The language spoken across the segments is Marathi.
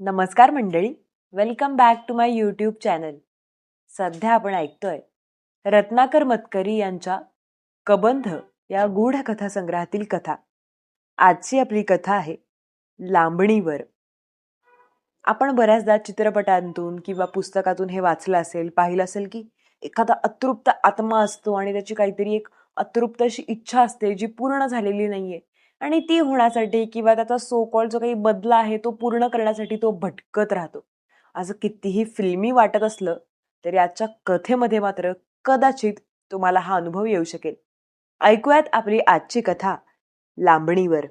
नमस्कार मंडळी. Welcome back to my YouTube channel सध्या आपण ऐकतोय रत्नाकर मतकरी यांच्या कबंध या गूढ कथा संग्रहातील कथा. आजची आपली कथा आहे लांबणीवर. आपण बऱ्याचदा चित्रपटांतून किंवा पुस्तकातून हे वाचलं असेल पाहिलं असेल की एखादा अतृप्त आत्मा असतो आणि त्याची काहीतरी एक अतृप्त अशी इच्छा असते जी पूर्ण झालेली नाहीये. आणि ती होण्यासाठी किंवा त्याचा सो कॉल जो काही बदला आहे तो पूर्ण करण्यासाठी तो भटकत राहतो. असं कितीही फिल्मी वाटत असलं तरी आजच्या कथेमध्ये मात्र कदाचित तुम्हाला हा अनुभव येऊ शकेल. ऐकूयात आपली आजची कथा लांबणीवर.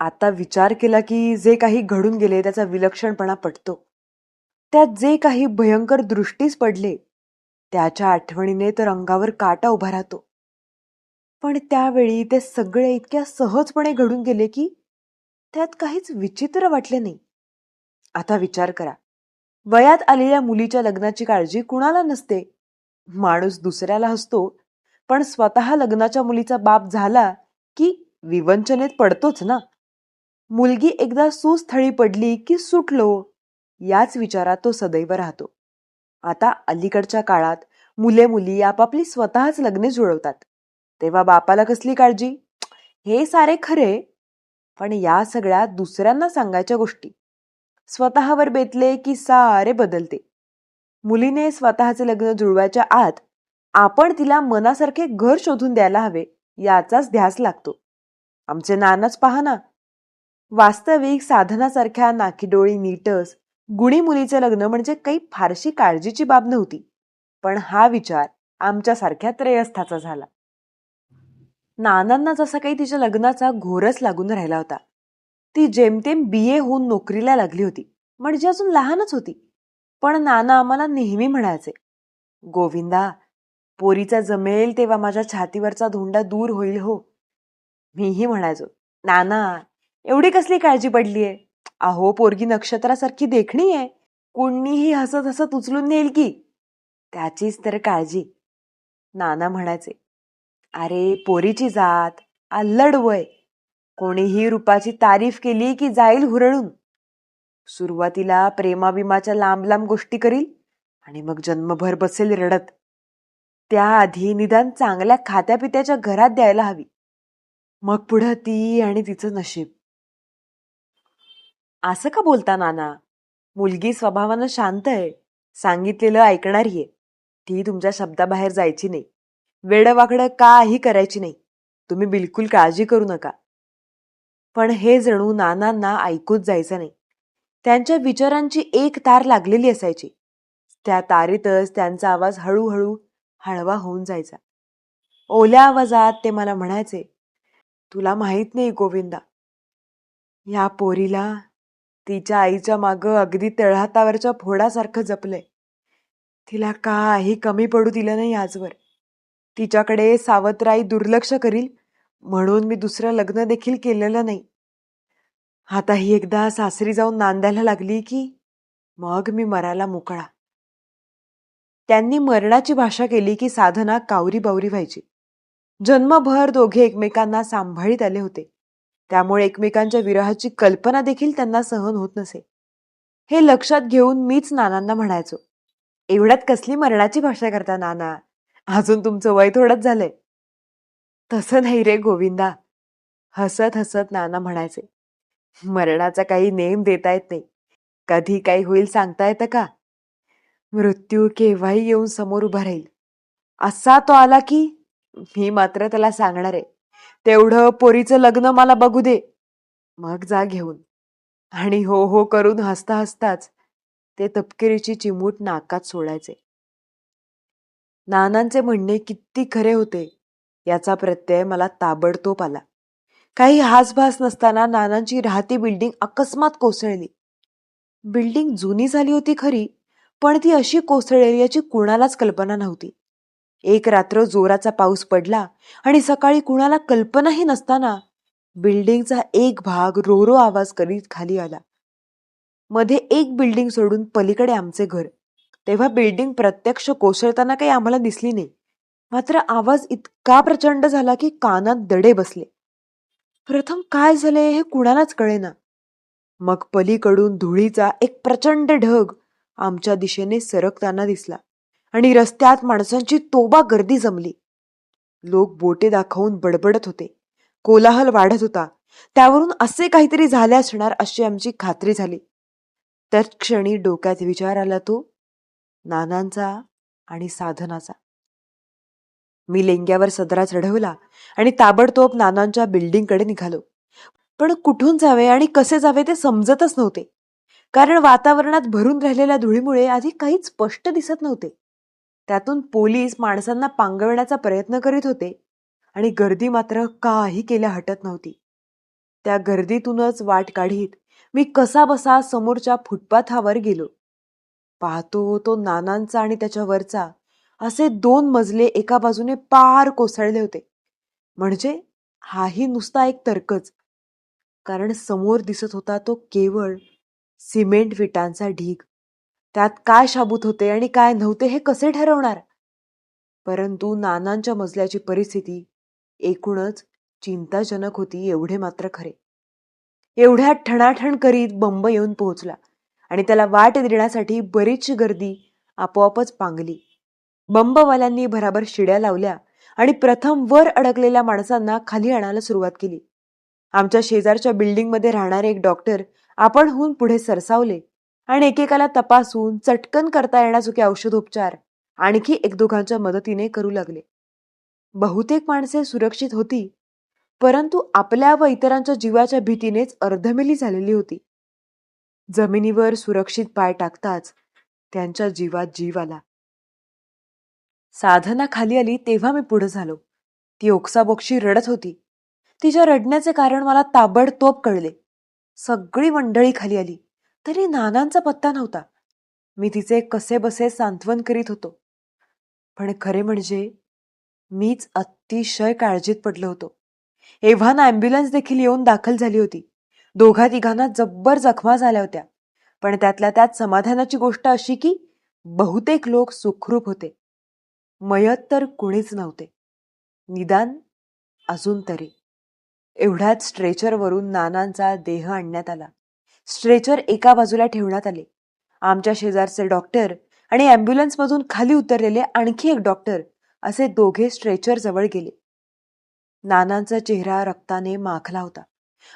आता विचार केला की जे काही घडून गेले त्याचा विलक्षणपणा पटतो. त्यात जे काही भयंकर दृष्टीस पडले त्याच्या आठवणीने तर अंगावर काटा उभा राहतो. पण त्यावेळी ते सगळे इतक्या सहजपणे घडून गेले की त्यात काहीच विचित्र वाटले नाही. आता विचार करा. वयात आलेल्या मुलीच्या लग्नाची काळजी कुणाला नसते? माणूस दुसऱ्याला हसतो पण स्वतः लग्नाच्या मुलीचा बाप झाला की विवंचनेत पडतोच ना? मुलगी एकदा सुस्थळी पडली की सुटलो याच विचारात तो सदैव राहतो. आता अलीकडच्या काळात मुले मुली आपापली स्वतःच लग्ने जुळवतात. तेव्हा बापाला कसली काळजी? हे सारे खरे पण या सगळ्या दुसऱ्यांना सांगायच्या गोष्टी. स्वतःवर बेतले की सारे बदलते. मुलीने स्वतःचे लग्न जुळवायच्या आत आपण तिला मनासारखे घर शोधून द्यायला हवे याचाच ध्यास लागतो. आमचे नानाच पहा ना. वास्तविक साधनासारख्या नाकीडोळी नीटस गुणी मुलीचं लग्न म्हणजे काही फारशी काळजीची बाब नव्हती. पण हा विचार आमच्यासारख्या त्रयस्थाचा झाला. नानांना जसा काही तिच्या लग्नाचा घोरच लागून राहिला होता. ती जेमतेम बी ए होऊन नोकरीला लागली होती म्हणजे अजून लहानच होती. पण नाना आम्हाला नेहमी म्हणायचे गोविंदा पोरीचा जमेल तेव्हा माझ्या छातीवरचा धोंडा दूर होईल हो. मीही म्हणायचो नाना एवढी कसली काळजी पडलीये? अहो पोरगी नक्षत्रासारखी देखणी आहे कुणीही हसत हसत उचलून नेईल की. त्याचीच तर काळजी नाना म्हणायचे. अरे पोरीची जात अल्लड वय. कोणीही रूपाची तारीफ केली की जाईल हुरळून. सुरुवातीला प्रेमाभिमाच्या लांब लांब गोष्टी करील आणि मग जन्मभर बसेल रडत. त्याआधी निदान चांगल्या खात्यापित्याच्या घरात द्यायला हवी. मग पुढं ती आणि तिचं नशीब. असं का बोलता नाना? मुलगी स्वभावानं शांत आहे सांगितलेलं ऐकणारी आहे ती तुमच्या शब्दाबाहेर जायची नाही. वेडवाकडं काही करायची नाही. तुम्ही बिलकुल काळजी करू नका. पण हे जणू नानांना ऐकूच जायचं नाही. त्यांच्या विचारांची एक तार लागलेली असायची. त्या तारीतच त्यांचा आवाज हळूहळू हळवा होऊन जायचा. ओल्या आवाजात ते मला म्हणायचे तुला माहीत नाही गोविंदा या पोरीला तिच्या आईच्या माग अगदी तळहातावरच्या फोडासारखं जपलंय. तिला काही कमी पडू दिलं नाही आजवर. तिच्याकडे सावत्राई दुर्लक्ष करील म्हणून मी दुसरं लग्न देखील केलेलं नाही. आता ही एकदा सासरी जाऊन नांदायला लागली की मग मी मरायला मोकळा. त्यांनी मरणाची भाषा केली की साधना कावरी बावरी व्हायची. जन्मभर दोघे एकमेकांना सांभाळीत आले होते. त्यामुळे एकमेकांच्या विरहाची कल्पना देखील त्यांना सहन होत नसे. हे लक्षात घेऊन मीच नानांना म्हणायचो एवढ्यात कसली मरणाची भाषा करता नाना? अजून तुमचं वय थोडंच झालंय. तसं नाही रे गोविंदा. हसत हसत नाना म्हणायचे मरणाचा काही नेम देता येत नाही. कधी काही होईल सांगता येतं का? मृत्यू केव्हाही येऊन समोर उभा राहील. असा तो आला की मी मात्र त्याला सांगणार आहे. तेवढं पोरीचं लग्न मला बघू दे. मग जा घेऊन. आणि हो हो करून हसता हसताच ते तपकिरीची चिमूट नाकात सोडायचे. नानांचे म्हणणे किती खरे होते याचा प्रत्यय मला ताबडतोब आला. काही हासभास नसताना नानांची राहती बिल्डिंग अकस्मात कोसळली. बिल्डिंग जुनी झाली होती खरी पण ती अशी कोसळेल याची कुणालाच कल्पना नव्हती. एक रात्र जोराचा पाऊस पडला आणि सकाळी कुणाला कल्पनाही नसताना बिल्डिंगचा एक भाग रोरो आवाज करीत खाली आला. मध्ये एक बिल्डिंग सोडून पलीकडे आमचे घर. तेव्हा बिल्डिंग प्रत्यक्ष कोसळताना काही आम्हाला दिसली नाही. मात्र आवाज इतका प्रचंड झाला की कानात दडे बसले. प्रथम काय झाले हे कुणालाच कळेना. मग पलीकडून धुळीचा एक प्रचंड ढग आमच्या दिशेने सरकताना दिसला आणि रस्त्यात माणसांची तोबा गर्दी जमली. लोक बोटे दाखवून बडबडत होते. कोलाहल वाढत होता. त्यावरून असे काहीतरी झाले असणार अशी आमची खात्री झाली. त्याच क्षणी डोक्यात विचार आला तो नानांचा आणि साधनाचा. मी लेंग्यावर सदरा चढवला आणि ताबडतोब नानांच्या बिल्डिंगकडे निघालो. पण कुठून जावे आणि कसे जावे ते समजतच नव्हते. कारण वातावरणात भरून राहिलेल्या धुळीमुळे आधी काहीच स्पष्ट दिसत नव्हते. त्यातून पोलीस माणसांना पांगवण्याचा प्रयत्न करीत होते आणि गर्दी मात्र काही केल्या हटत नव्हती. त्या गर्दीतूनच वाट काढीत मी कसा बसा समोरच्या फुटपाथावर गेलो. पाहतो तो नानांचा आणि त्याच्या वरचा. असे दोन मजले एका बाजूने पार कोसळले होते. म्हणजे हाही नुसता एक तर्कच. कारण समोर दिसत होता तो केवळ सिमेंट विटांचा ढीग. त्यात काय शाबूत होते आणि काय नव्हते हे कसे ठरवणार? परंतु नानांच्या मजल्याची परिस्थिती एकूणच चिंताजनक होती एवढे मात्र खरे. एवढ्या ठणाठण करीत बंब येऊन पोहोचला. आणि त्याला वाट देण्यासाठी बरीचशी गर्दी आपोआपच पांगली. बंबवाल्यांनी भराभर शिड्या लावल्या आणि प्रथम वर अडकलेल्या माणसांना खाली आणायला सुरुवात केली. आमच्या शेजारच्या बिल्डिंगमध्ये राहणारे एक डॉक्टर आपणहून पुढे सरसावले आणि एकेकाला तपासून चटकन करता येण्याचोखे औषधोपचार आणखी एक दोघांच्या मदतीने करू लागले. बहुतेक माणसे सुरक्षित होती परंतु आपल्या व इतरांच्या जीवाच्या भीतीनेच अर्धमेली झालेली होती. जमिनीवर सुरक्षित पाय टाकताच त्यांच्या जीवात जीव आला. साधना खाली आली तेव्हा मी पुढे झालो. ती ओक्साबोक्षी रडत होती. तिच्या रडण्याचे कारण मला ताबडतोब कळले. सगळी मंडळी खाली आली. तरी नानांचा पत्ता नव्हता. मी तिचे कसे बसे सांत्वन करीत होतो. पण खरे म्हणजे मीच अतिशय काळजीत पडलो होतो. एव्हाना ॲम्ब्युलन्स देखील येऊन दाखल झाली होती. दोघा तिघांना जब्बर जखमा झाल्या होत्या. पण त्यातल्या त्यात समाधानाची गोष्ट अशी की बहुतेक लोक सुखरूप होते. मयत तर कुणीच नव्हते. निदान अजून तरी. एवढ्यात स्ट्रेचरवरून नानांचा देह आणण्यात आला. स्ट्रेचर एका बाजूला ठेवण्यात आले. आमच्या शेजारचे डॉक्टर आणि अँब्युलन्समधून खाली उतरलेले आणखी एक डॉक्टर असे दोघे स्ट्रेचर जवळ गेले. नानांचा चेहरा रक्ताने माखला होता.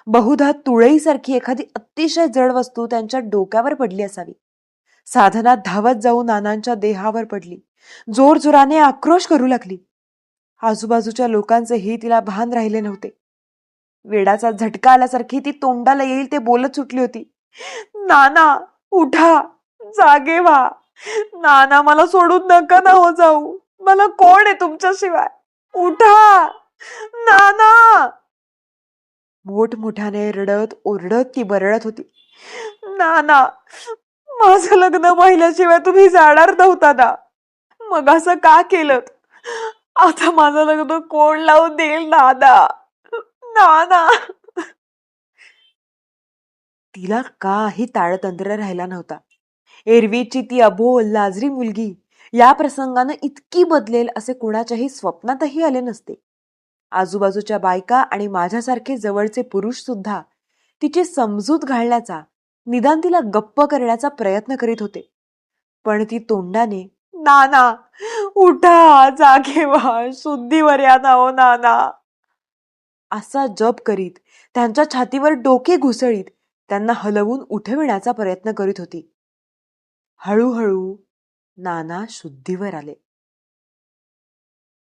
बहुधा तुळईसारखी एखादी अतिशय जड वस्तू त्यांच्या डोक्यावर पडली असावी. साधना धावत जाऊन नानांच्या देहावर पडली. जोर जोराने आक्रोश करू लागली. आजूबाजूच्या लोकांचेही तिला भान राहिले नव्हते. वेडाचा झटका आल्यासारखी ती तोंडाला येईल ते बोलत सुटली होती. नाना उठा जागे व्हा. नाना मला सोडून नका ना हो जाऊ. मला कोण आहे तुमच्याशिवाय? उठा. नाना. मोठमोठ्याने रडत ओरडत ती बरडत होती. ना ना माझं लग्न पाहिल्याशिवाय तुम्ही जाणार नव्हता ना. मग असं का केलं आता माझं लग्न कोण लावून देईल नाना? नाना. तिला काही ताळतंत्र राहिला नव्हता. एरवीची ती अबोल लाजरी मुलगी या प्रसंगानं इतकी बदलेल असे कुणाच्याही स्वप्नातही आले नसते. आजूबाजूच्या बायका आणि माझ्यासारखे जवळचे पुरुषसुद्धा तिची समजूत घालण्याचा निदान तिला गप्प करण्याचा प्रयत्न करीत होते. पण ती तोंडाने नाना उठा जागे व्हा शुद्धीवर या ना ओ नाना. असा जप करीत त्यांच्या छातीवर डोके घुसळीत त्यांना हलवून उठविण्याचा प्रयत्न करीत होती. हळूहळू नाना शुद्धीवर आले.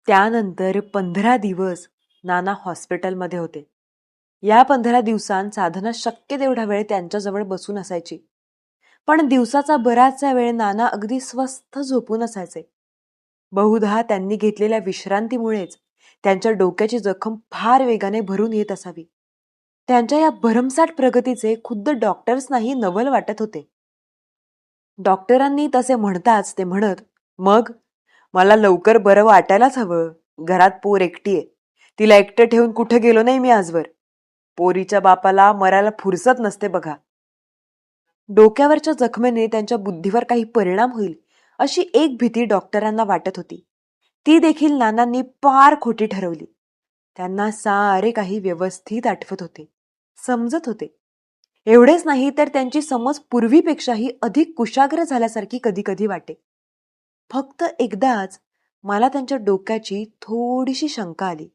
त्यानंतर पंधरा दिवस नाना हॉस्पिटलमध्ये होते. या पंधरा दिवसांत साधना शक्य तेवढा वेळ त्यांच्याजवळ बसून असायची. पण दिवसाचा बराचसा वेळ नाना अगदी स्वस्थ झोपून असायचे. बहुधा त्यांनी घेतलेल्या विश्रांतीमुळेच त्यांच्या डोक्याची जखम फार वेगाने भरून येत असावी. त्यांच्या या भरमसाठ प्रगतीचे खुद्द डॉक्टर्सनाही नवल वाटत होते. डॉक्टरांनी तसे म्हणताच ते म्हणत मग मला लवकर बरं वाटायलाच हवं. घरात पोर एकटी आहे. तिला एकटं ठेवून कुठे गेलो नाही मी आजवर. पोरीच्या बापाला मरायला फुरसत नसते बघा. डोक्यावरच्या जखमेने त्यांच्या बुद्धीवर काही परिणाम होईल अशी एक भीती डॉक्टरांना वाटत होती. ती देखील नानांनी पार खोटी ठरवली. त्यांना सारे काही व्यवस्थित आठवत होते. समजत होते. एवढेच नाही तर त्यांची समज पूर्वीपेक्षाही अधिक कुशाग्र झाल्यासारखी कधी कधी वाटे. फक्त एकदाच मला त्यांच्या डोक्याची थोडीशी शंका आली.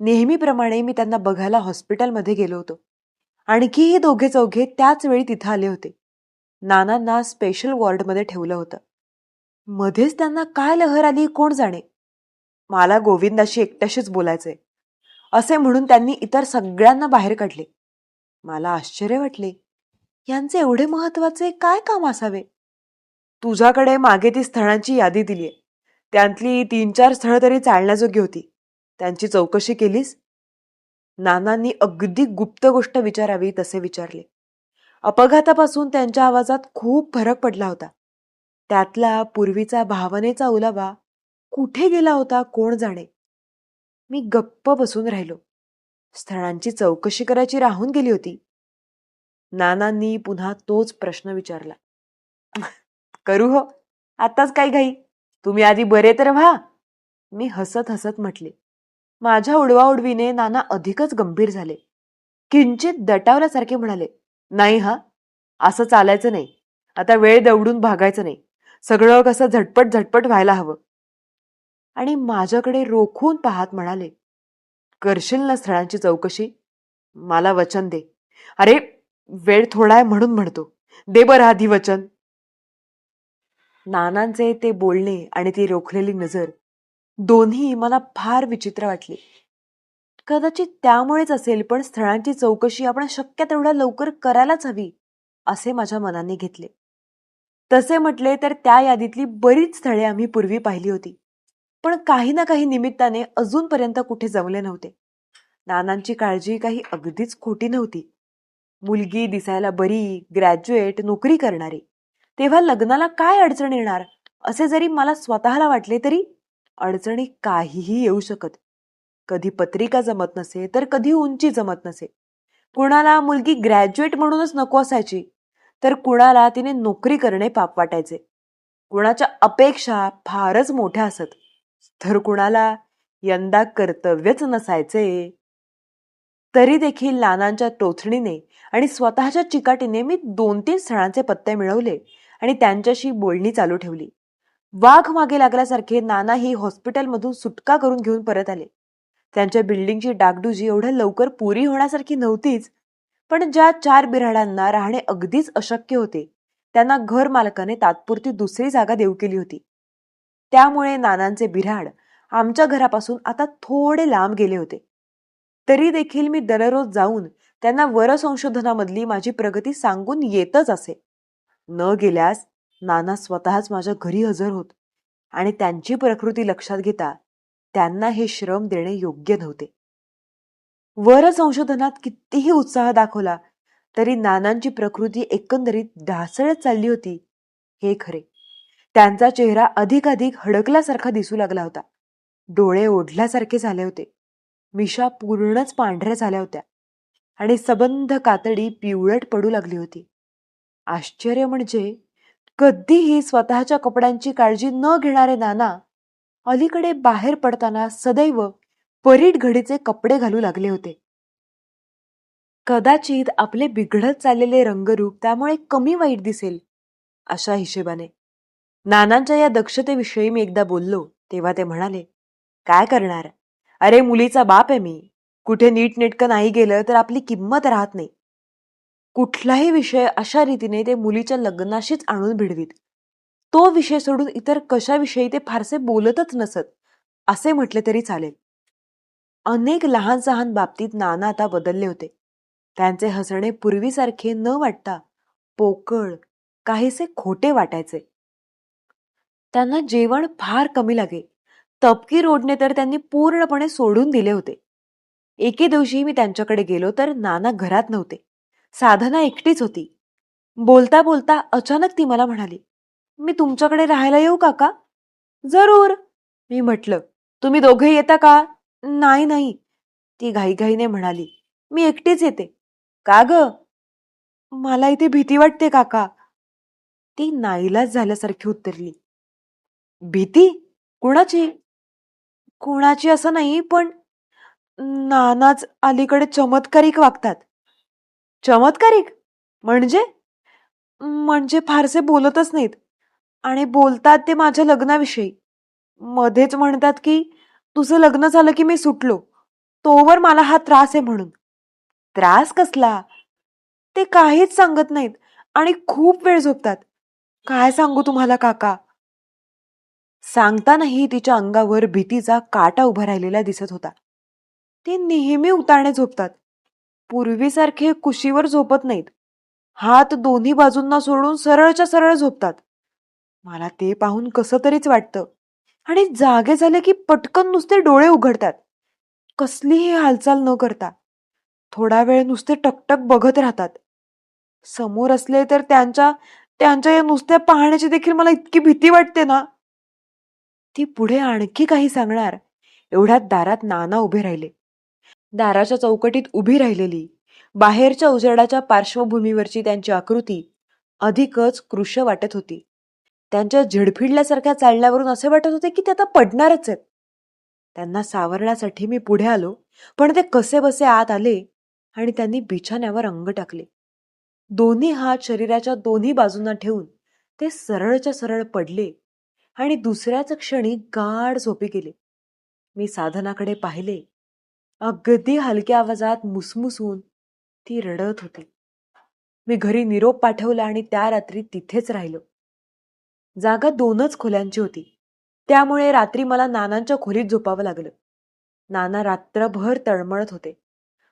नेहमीप्रमाणे मी त्यांना बघायला हॉस्पिटलमध्ये गेलो होतो. आणखीही दोघे चौघे त्याच वेळी तिथं आले होते. नानांना स्पेशल वॉर्डमध्ये ठेवलं होतं. मध्येच त्यांना काय लहर आली कोण जाणे? मला गोविंदाशी एकट्याशीच बोलायचंय. असे म्हणून त्यांनी इतर सगळ्यांना बाहेर काढले. मला आश्चर्य वाटले. यांचे एवढे महत्त्वाचे काय काम असावे? तुझ्याकडे मागे ती स्थळांची यादी दिली आहे त्यातली तीन चार स्थळं तरी चालण्याजोगी होती. त्यांची चौकशी केलीस? नानांनी अगदी गुप्त गोष्ट विचारावी तसे विचारले. अपघातापासून त्यांच्या आवाजात खूप फरक पडला होता. त्यातला पूर्वीचा भावनेचा उलावा कुठे गेला होता कोण जाणे? मी गप्प बसून राहिलो. स्थळांची चौकशी करायची राहून गेली होती. नानांनी पुन्हा तोच प्रश्न विचारला. करू हो. आत्ताच काय घाई? तुम्ही आधी बरे तर व्हा. मी हसत हसत म्हटले. माझ्या उडवाउडवीने नाना अधिकच गंभीर झाले. किंचित दटावल्यासारखे म्हणाले नाही हा असं चालायचं नाही. आता वेळ दवडून भागायचं नाही. सगळं कसं झटपट झटपट व्हायला हवं. आणि माझ्याकडे रोखून पाहत म्हणाले करशील ना स्थळांची चौकशी? मला वचन दे. अरे वेळ थोडा आहे म्हणून म्हणतो. दे बरं आधी वचन. नानांचे ते बोलणे आणि ती रोखलेली नजर दोन्ही मला फार विचित्र वाटली. कदाचित त्यामुळेच असेल पण स्थळांची चौकशी आपण शक्य तेवढ्या लवकर करायलाच हवी असे माझ्या मनाने घेतले. तसे म्हटले तर त्या यादीतली बरीच स्थळे आम्ही पूर्वी पाहिली होती पण काही ना काही निमित्ताने अजूनपर्यंत कुठे जमले नव्हते. नानांची काळजी काही अगदीच खोटी नव्हती. मुलगी दिसायला बरी ग्रॅज्युएट नोकरी करणारी. तेव्हा लग्नाला काय अडचण येणार? असे जरी मला स्वतःला वाटले तरी अडचणी काहीही येऊ शकत. कधी पत्रिका जमत नसे तर कधी उंची जमत नसे. कुणाला मुलगी ग्रॅज्युएट म्हणूनच नको असायची तर कुणाला तिने नोकरी करणे पाप वाटायचे. कुणाच्या अपेक्षा फारच मोठ्या असत तर कुणाला यंदा कर्तव्यच नसायचे. तरी देखील लानांच्या टोचणीने आणि स्वतःच्या चिकाटीने मी दोन तीन स्थळांचे पत्ते मिळवले. आणि त्यांच्याशी बोलणी चालू ठेवली. वाघ मागे लागल्यासारखे नाना ही हॉस्पिटलमधून सुटका करून घेऊन परत आले. त्यांच्या बिल्डिंगची डागडुजी एवढ्या लवकर पुरी होण्यासारखी नव्हतीच पण ज्या चार बिराडांना राहणे अगदीच अशक्य होते त्यांना घर मालकाने तात्पुरती दुसरी जागा देऊ केली होती. त्यामुळे नानांचे बिराड आमच्या घरापासून आता थोडे लांब गेले होते. तरी देखील मी दररोज जाऊन त्यांना वर संशोधनामधली माझी प्रगती सांगून येतच असे. न गेल्यास नाना स्वतःच माझ्या घरी हजर होत आणि त्यांची प्रकृती लक्षात घेता त्यांना हे श्रम देणे योग्य नव्हते. वर संशोधनात कितीही उत्साह दाखवला तरी नानांची प्रकृती एकंदरीत ढासळत चालली होती. हे खरे. त्यांचा चेहरा अधिकाधिक हडकल्यासारखा दिसू लागला होता. डोळे ओढल्यासारखे झाले होते. मिशा पूर्णच पांढऱ्या झाल्या होत्या आणि सबंध कातडी पिवळट पडू लागली होती. आश्चर्य म्हणजे कधीही स्वतःच्या कपड्यांची काळजी न घेणारे नाना अलीकडे बाहेर पडताना सदैव परीट घडीचे कपडे घालू लागले होते. कदाचित आपले बिघडत चाललेले रंगरूप त्यामुळे कमी वाईट दिसेल अशा हिशेबाने. नानांच्या या दक्षतेविषयी मी एकदा बोललो तेव्हा ते म्हणाले काय करणार? अरे मुलीचा बाप आहे मी. कुठे नीटनेटकं नाही गेलं तर आपली किंमत राहत नाही. कुठलाही विषय अशा रीतीने ते मुलीच्या लग्नाशीच आणून भिडवीत. तो विषय सोडून इतर कशाविषयी ते फारसे बोलतच नसत असे म्हटले तरी चालेल. अनेक लहान सहान बाबतीत नाना आता बदलले होते. त्यांचे हसणे पूर्वीसारखे न वाटता पोकळ काहीसे खोटे वाटायचे. त्यांना जेवण फार कमी लागे. तपकी रोडने तर त्यांनी पूर्णपणे सोडून दिले होते. एके दिवशी मी त्यांच्याकडे गेलो तर नाना घरात नव्हते. साधना एकटीच होती. बोलता बोलता अचानक ती मला म्हणाली मी तुमच्याकडे राहायला येऊ काका जरूर. मी म्हटलं तुम्ही दोघे येता का? नाही नाही. ती घाईघाईने म्हणाली मी एकटीच येते. का ग? मला इथे भीती वाटते काका. ती नाईलाज झाल्यासारखी उत्तरली भीती? कुणाची? कुणाची असं नाही पण नानाच अलीकडे चमत्कारिक वागतात. चमत्कारिक. म्हणजे? म्हणजे फारसे बोलतच नाहीत. आणि बोलतात ते माझ्या लग्नाविषयी. मध्येच म्हणतात की तुझं लग्न झालं की मी सुटलो. तोवर मला हा त्रास आहे म्हणून. त्रास कसला? ते काहीच सांगत नाहीत आणि खूप वेळ झोपतात. काय सांगू तुम्हाला काका? सांगतानाही तिच्या अंगावर भीतीचा काटा उभा राहिलेला दिसत होता. ते नेहमी उतारणे झोपतात. पूर्वीसारखे कुशीवर झोपत नाहीत. हात दोन्ही बाजूंना सोडून सरळच्या सरळ झोपतात. मला ते पाहून कसं तरीच वाटतं. आणि जागे झाले की पटकन नुसते डोळे उघडतात. कसलीही हालचाल न करता. थोडा वेळ नुसते टकटक बघत राहतात. समोर असले तर त्यांच्या त्यांच्या या नुसत्या पाहण्याची देखील मला इतकी भीती वाटते ना. ती पुढे आणखी काही सांगणार. एवढ्यात दारात नाना उभे राहिले. दाराच्या चौकटीत उभी राहिलेली. बाहेरच्या उजेडाच्या पार्श्वभूमीवरची त्यांची आकृती अधिकच कृश वाटत होती. त्यांच्या झिडफिडल्यासारख्या चालण्यावरून असे वाटत होते की ते आता पडणारच आहेत. त्यांना सावरण्यासाठी मी पुढे आलो पण ते कसे बसे आत आले आणि त्यांनी बिछाण्यावर अंग टाकले. दोन्ही हात शरीराच्या दोन्ही बाजूंना ठेवून ते सरळच्या सरळ पडले आणि दुसऱ्याच क्षणी गाढ झोपी गेले. मी साधनाकडे पाहिले. अगदी हलक्या आवाजात मुसमुसून ती रडत होती. मी घरी निरोप पाठवला आणि त्या रात्री तिथेच राहिलो. जागा दोनच खोल्यांची होती. त्यामुळे रात्री मला नानांच्या खोलीत झोपावं लागलं. नाना रात्रभर तळमळत होते.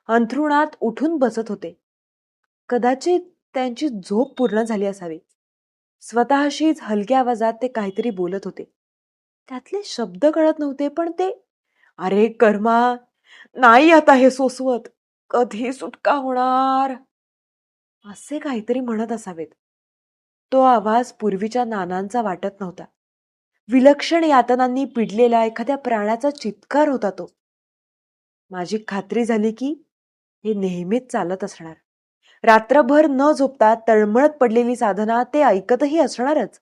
अंथरुणात उठून बसत होते. कदाचित त्यांची झोप पूर्ण झाली असावी. स्वतःशीच हलक्या आवाजात ते काहीतरी बोलत होते. त्यातले शब्द कळत नव्हते पण ते अरे कर्मा नाही आता हे सोसवत. कधी सुटका होणार? असे काहीतरी म्हणत असावेत. तो आवाज पूर्वीच्या नानांचा वाटत नव्हता. विलक्षण यातनांनी पिडलेला एखाद्या प्राण्याचा चित्कार होता तो. माझी खात्री झाली की हे नेहमीच चालत असणार. रात्रभर न झोपता तळमळत पडलेली साधना ते ऐकतही असणारच.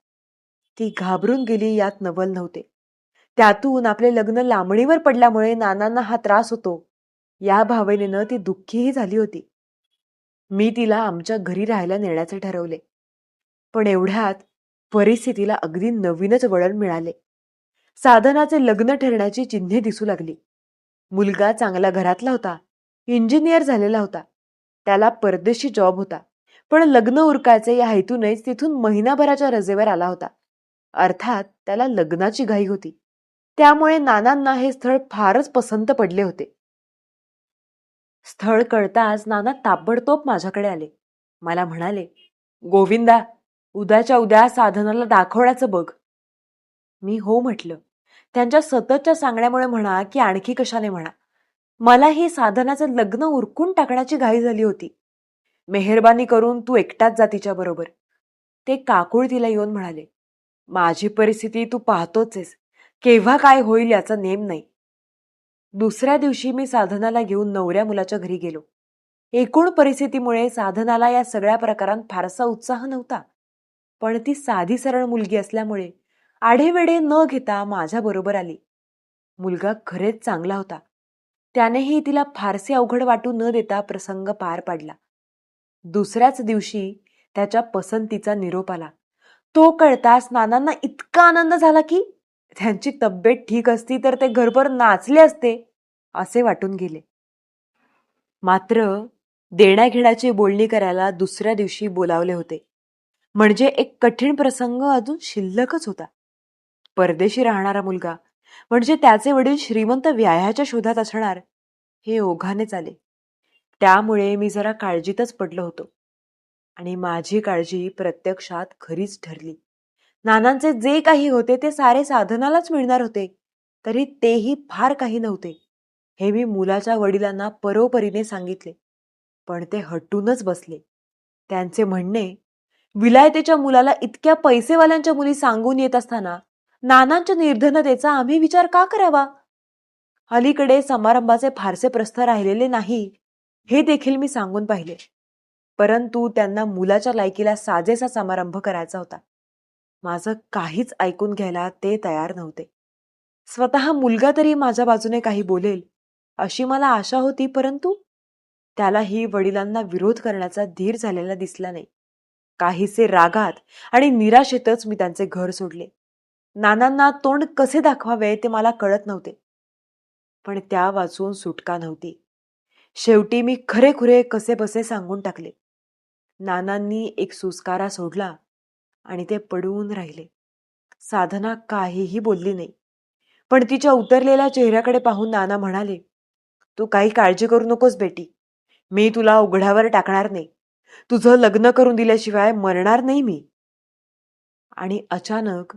ती घाबरून गेली यात नवल नव्हते. त्यातून आपले लग्न लांबणीवर पडल्यामुळे नानांना हा त्रास होतो. या भावनेनं ती दुःखीही झाली होती. मी तिला आमच्या घरी राहायला नेण्याचे ठरवले. पण एवढ्यात परिस्थितीला अगदी नवीनच वळण मिळाले. साधनाचे लग्न ठरण्याची चिन्हे दिसू लागली. मुलगा चांगला घरातला होता. इंजिनियर झालेला होता. त्याला परदेशी जॉब होता. पण लग्न उरकायचे या हेतूनेच तिथून महिनाभराच्या रजेवर आला होता. अर्थात त्याला लग्नाची घाई होती. त्यामुळे नानांना हे स्थळ फारच पसंत पडले होते. स्थळ कळताच नाना ताबडतोब माझ्याकडे आले. मला म्हणाले गोविंदा उद्याच्या उद्या साधनाला दाखवण्याचं बघ. मी हो म्हटलं. त्यांच्या सततच्या सांगण्यामुळे म्हणा की आणखी कशाने म्हणा. मला ही साधनाचं लग्न उरकून टाकण्याची घाई झाली होती. मेहरबानी करून तू एकटाच जा तिच्या बरोबर ते काकुळ तिला येऊन म्हणाले माझी परिस्थिती तू पाहतोच आहेस. केव्हा काय होईल याचा नेम नाही. दुसऱ्या दिवशी मी साधनाला घेऊन नवऱ्या मुलाच्या घरी गेलो. एकूण परिस्थितीमुळे साधनाला या सगळ्या प्रकारात फारसा उत्साह नव्हता. पण ती साधी सरळ मुलगी असल्यामुळे आढेवेढे न घेता माझ्याबरोबर आली. मुलगा खरेच चांगला होता. त्यानेही तिला फारसे अवघड वाटू न देता प्रसंग पार पाडला. दुसऱ्याच दिवशी त्याच्या पसंतीचा निरोप आला. तो कळताच नानांना इतका आनंद झाला की त्यांची तब्येत ठीक असती तर ते घरभर नाचले असते असे वाटून गेले. मात्र देण्याघेण्याची बोलणी करायला दुसऱ्या दिवशी बोलावले होते. म्हणजे एक कठीण प्रसंग अजून शिल्लकच होता. परदेशी राहणारा मुलगा म्हणजे त्याचे वडील श्रीमंत व्यायाच्या शोधात असणार हे ओघानेच आले. त्यामुळे मी जरा काळजीतच पडलो होतो. आणि माझी काळजी प्रत्यक्षात खरीच ठरली. नानांचे जे काही होते ते सारे साधनालाच मिळणार होते. तरी तेही फार काही नव्हते. हे मी मुलाच्या वडिलांना परोपरीने सांगितले. पण ते हटूनच बसले. त्यांचे म्हणणे विलायतेच्या मुलाला इतक्या पैसेवाल्यांच्या मुली सांगून येत असताना नानांच्या निर्धनतेचा आम्ही विचार का करावा? अलीकडे समारंभाचे फारसे प्रस्थ राहिलेले नाही हे देखील मी सांगून पाहिले. परंतु त्यांना मुलाच्या लायकीला साजेसा समारंभ करायचा होता. माझं काहीच ऐकून घ्यायला ते तयार नव्हते. स्वतः मुलगा तरी माझ्या बाजूने काही बोलेल अशी मला आशा होती परंतु त्यालाही वडिलांना विरोध करण्याचा धीर झालेला दिसला नाही. काहीसे रागात आणि निराशेतच मी त्यांचे घर सोडले. नानांना तोंड कसे दाखवावे ते मला कळत नव्हते. पण त्या वाचून सुटका नव्हती. शेवटी मी खरेखुरे कसे बसे सांगून टाकले. नानांनी एक सुस्कारा सोडला. आणि ते पडून राहिले. साधना काहीही बोलली नाही. पण तिच्या उतरलेल्या चेहऱ्याकडे पाहून नाना म्हणाले तू काही काळजी करू नकोस बेटी. मी तुला उघड्यावर टाकणार नाही. तुझं लग्न करून दिल्याशिवाय मरणार नाही मी. आणि अचानक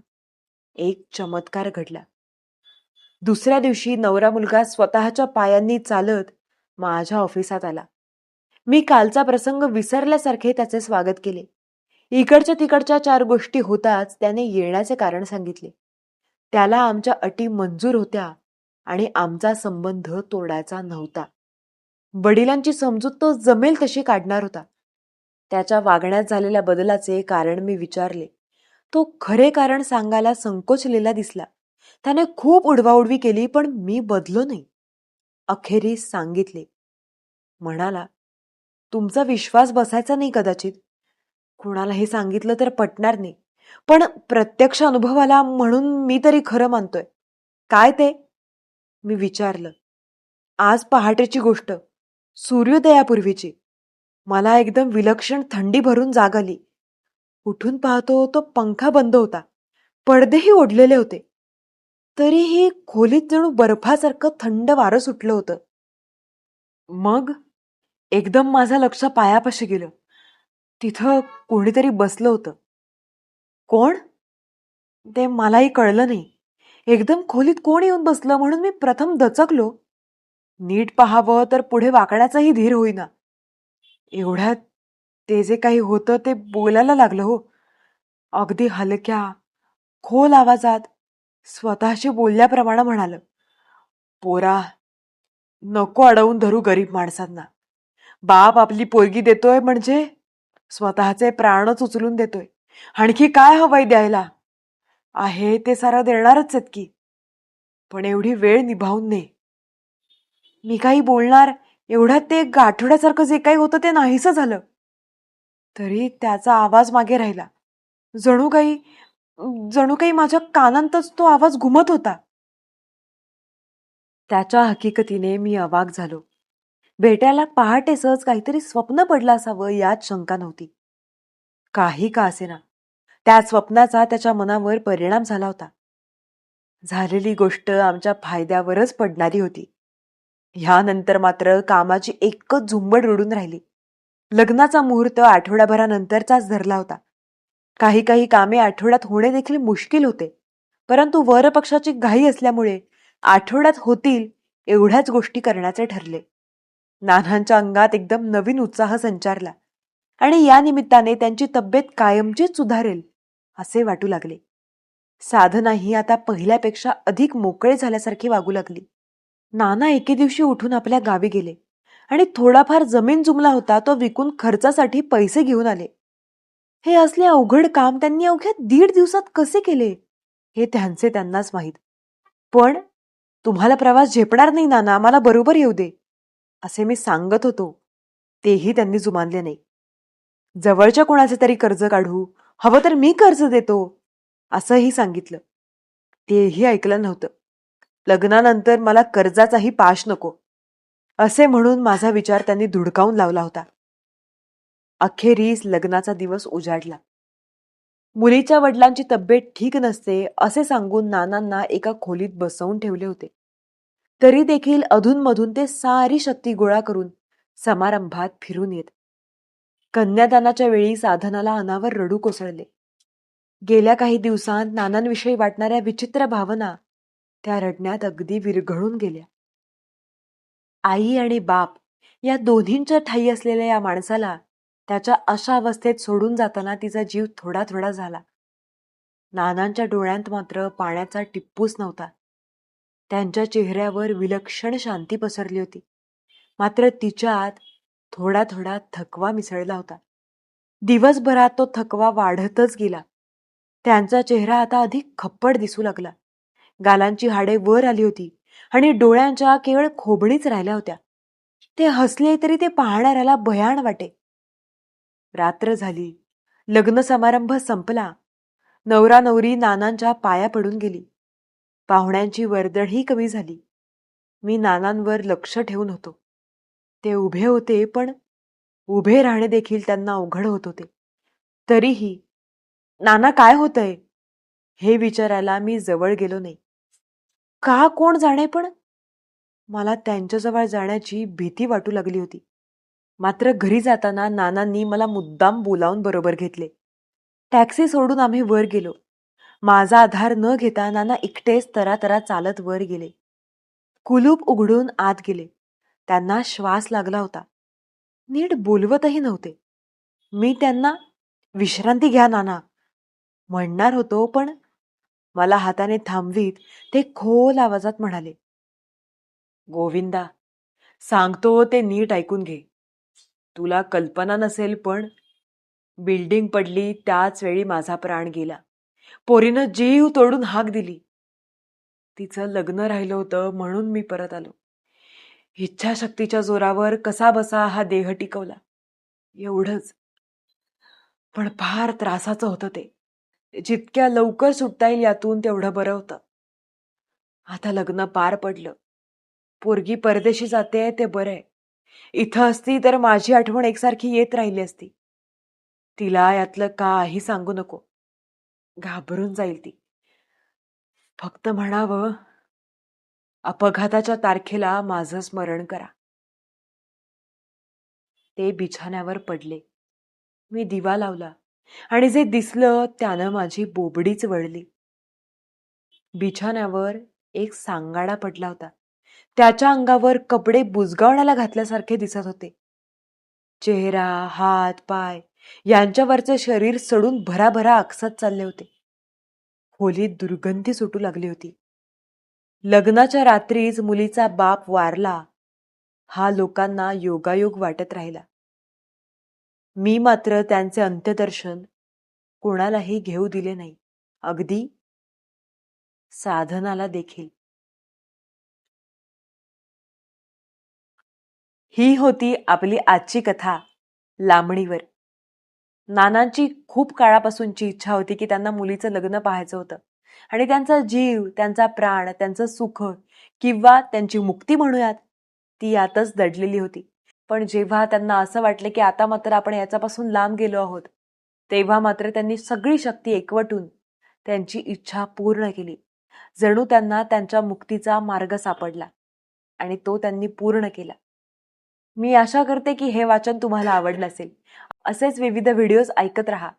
एक चमत्कार घडला. दुसऱ्या दिवशी नवरा मुलगा स्वतःच्या पायांनी चालत माझ्या ऑफिसात आला. मी कालचा प्रसंग विसरल्यासारखे त्याचे स्वागत केले. इकडच्या तिकडच्या चार गोष्टी होताच त्याने येण्याचे कारण सांगितले. त्याला आमच्या अटी मंजूर होत्या आणि आमचा संबंध तोडायचा नव्हता. वडिलांची समजूत तो जमेल तशी काढणार होता. त्याच्या वागण्यात झालेल्या बदलाचे कारण मी विचारले. तो खरे कारण सांगायला संकोचलेला दिसला. त्याने खूप उडवाउडवी केली पण मी बदलो नाही. अखेरीस सांगितले. म्हणाला तुमचा विश्वास बसायचा नाही कदाचित. कुणाला हे सांगितलं तर पटणार नाही. पण प्रत्यक्ष अनुभव आला म्हणून मी तरी खरं मानतोय. काय ते? मी विचारलं. आज पहाटेची गोष्ट. सूर्योदयापूर्वीची. मला एकदम विलक्षण थंडी भरून जाग आली. उठून पाहतो तो पंखा बंद होता. पडदेही ओढलेले होते. तरीही खोलीत जणू बर्फासारखं थंड वारं सुटलं होतं. मग? एकदम माझं लक्ष पायापाशी गेलं. तिथं कोणीतरी बसलं होतं. कोण? ते मलाही कळलं नाही. एकदम खोलीत कोण येऊन बसलं म्हणून मी प्रथम दचकलो. नीट पाहावं तर पुढे वाकण्याचाही धीर होईना. एवढ्यात ते जे काही होतं ते बोलायला लागलं हो. अगदी हलक्या खोल आवाजात स्वतःशी बोलल्याप्रमाणे म्हणालं पोरा नको अडवून धरू गरीब माणसांना. बाप आपली पोरगी देतोय म्हणजे स्वतःचे प्राणच उचलून देतोय. आणखी काय हवंय द्यायला? आहे ते सारं देणारच आहेत की. पण एवढी वेळ निभावून ने. मी काही बोलणार एवढ्यात ते गाठोड्यासारखं जे काही होतं ते नाहीसं झालं. तरी त्याचा आवाज मागे राहिला. जणू काही जणू काही माझ्या कानांतच तो आवाज घुमत होता. त्याच्या हकीकतीने मी अवाक झालो. भेटायला पहाटेसच काहीतरी स्वप्न पडलं असावं यात शंका नव्हती. काही का असेना. त्या स्वप्नाचा त्याच्या मनावर परिणाम झाला होता. झालेली गोष्ट आमच्या फायद्यावरच पडणारी होती. ह्यानंतर मात्र कामाची एकच झुंबड रडून राहिली. लग्नाचा मुहूर्त आठवड्याभरानंतरचाच धरला होता. काही काही कामे आठवड्यात होणे देखील मुश्किल होते. परंतु वरपक्षाची घाई असल्यामुळे आठवड्यात होतील एवढ्याच गोष्टी करण्याचे ठरले. नानांच्या अंगात एकदम नवीन उत्साह संचारला आणि या निमित्ताने त्यांची तब्येत कायमचीच सुधारेल असे वाटू लागले. साधना ही आता पहिल्यापेक्षा अधिक मोकळे झाल्यासारखी वागू लागली. नाना एके दिवशी उठून आपल्या गावी गेले आणि थोडाफार जमीन जुमला होता तो विकून खर्चासाठी पैसे घेऊन आले. हे असले अवघड काम त्यांनी अवघ्या दीड दिवसात कसे केले हे त्यांचे त्यांनाच माहीत. पण तुम्हाला प्रवास झेपणार नाही नाना मला बरोबर येऊ दे. असे मी सांगत होतो. तेही त्यांनी जुमानले नाही. जवळच्या कोणाचे तरी कर्ज काढू हवं तर मी कर्ज देतो असंही सांगितलं. तेही ऐकलं नव्हतं. लग्नानंतर मला कर्जाचाही पाश नको असे म्हणून माझा विचार त्यांनी धुडकावून लावला होता. अखेरीस लग्नाचा दिवस उजाडला. मुलीच्या वडिलांची तब्येत ठीक नसते असे सांगून नानांना एका खोलीत बसवून ठेवले होते. तरी देखील अधूनमधून ते सारी शक्ती गोळा करून समारंभात फिरून येत. कन्यादानाच्या वेळी साधनाला अनावर रडू कोसळले. गेल्या काही दिवसांत नानांविषयी वाटणाऱ्या विचित्र भावना त्या रडण्यात अगदी विरघळून गेल्या. आई आणि बाप या दोन्हींच्या ठाई असलेल्या या माणसाला त्याच्या अशा अवस्थेत सोडून जाताना तिचा जीव थोडा थोडा झाला. नानांच्या डोळ्यांत मात्र पाण्याचा टिप्पूच नव्हता. त्यांच्या चेहऱ्यावर विलक्षण शांती पसरली होती. मात्र तिच्यात थोडा थोडा थकवा मिसळला होता. दिवसभरात तो थकवा वाढतच गेला. त्यांचा चेहरा आता अधिक खप्पड दिसू लागला. गालांची हाडे वर आली होती आणि डोळ्यांच्या केवळ खोबणीच राहिल्या होत्या. ते हसले तरी ते पाहणाऱ्याला भयाण वाटे. रात्र झाली. लग्न समारंभ संपला. नवरा नवरी नानांच्या पाया पडून गेली. पाहुण्यांची वर्दळही कमी झाली. मी नानांवर लक्ष ठेवून होतो. ते उभे होते पण उभे राहणे देखील त्यांना अवघड होत होते. तरीही नाना काय होतंय? हे विचारायला मी जवळ गेलो नाही. का? कोण जाणे पण? मला त्यांच्याजवळ जाण्याची भीती वाटू लागली होती. मात्र घरी जाताना नानांनी मला मुद्दाम बोलावून बरोबर घेतले. टॅक्सी सोडून आम्ही वर गेलो. माझा आधार न घेता नाना एकटेच तरातरा चालत वर गेले. कुलूप उघडून आत गेले. त्यांना श्वास लागला होता. नीट बोलवतही नव्हते. मी त्यांना विश्रांती घ्या नाना. म्हणणार होतो पण मला हाताने थांबवीत ते खोल आवाजात म्हणाले गोविंदा सांगतो ते नीट ऐकून घे. तुला कल्पना नसेल पण बिल्डिंग पडली त्याच वेळी माझा प्राण गेला. पोरीनं जीव तोडून हाक दिली. तिचं लग्न राहिलं होतं म्हणून मी परत आलो. इच्छाशक्तीच्या जोरावर कसा बसा हा देह टिकवला. एवढंच. पण फार त्रासाचं होतं ते. जितक्या लवकर सुटता येईल यातून तेवढं बरं होतं. आता लग्न पार पडलं. पोरगी परदेशी जाते ते बरं आहे. इथं असती तर माझी आठवण एकसारखी येत राहिली असती. तिला यातलं काही सांगू नको. घाबरून जाईल ती. फक्त म्हणावं अपघाताच्या तारखेला माझं स्मरण करा. ते बिछाण्यावर पडले. मी दिवा लावला आणि जे दिसलं त्यानं माझी बोबडीच वळली. बिछाण्यावर एक सांगाडा पडला होता. त्याच्या अंगावर कपडे बुजगावण्याला घातल्यासारखे दिसत होते. चेहरा हात पाय यांच्यावरचे शरीर सडून भराभरा आकसत चालले होते. खोलीत दुर्गंधी सुटू लागली होती. लग्नाच्या रात्रीच मुलीचा बाप वारला. हा लोकांना योगायोग वाटत राहिला. मी मात्र त्यांचे अंत्यदर्शन कोणालाही घेऊ दिले नाही. अगदी साधनाला देखील. ही होती आपली आजची कथा लांबणीवर. नानांची खूप काळापासूनची इच्छा होती की त्यांना मुलीचं लग्न पाहायचं होतं. आणि त्यांचा जीव त्यांचा प्राण त्यांचं सुख किंवा त्यांची मुक्ती म्हणूयात ती यातच दडलेली होती. पण जेव्हा त्यांना असं वाटलं की आता मात्र आपण याच्यापासून लांब गेलो आहोत तेव्हा मात्र त्यांनी सगळी शक्ती एकवटून त्यांची इच्छा पूर्ण केली. जणू त्यांना त्यांच्या मुक्तीचा मार्ग सापडला आणि तो त्यांनी पूर्ण केला. मी आशा करते की हे वाचन तुम्हाला आवडलं असेल. असेच विविध व्हिडिओज ऐकत राहा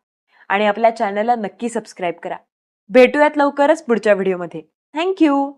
आणि आपल्या चॅनलला नक्की सबस्क्राईब करा. भेटूयात लवकरच पुढच्या व्हिडिओमध्ये. थँक्यू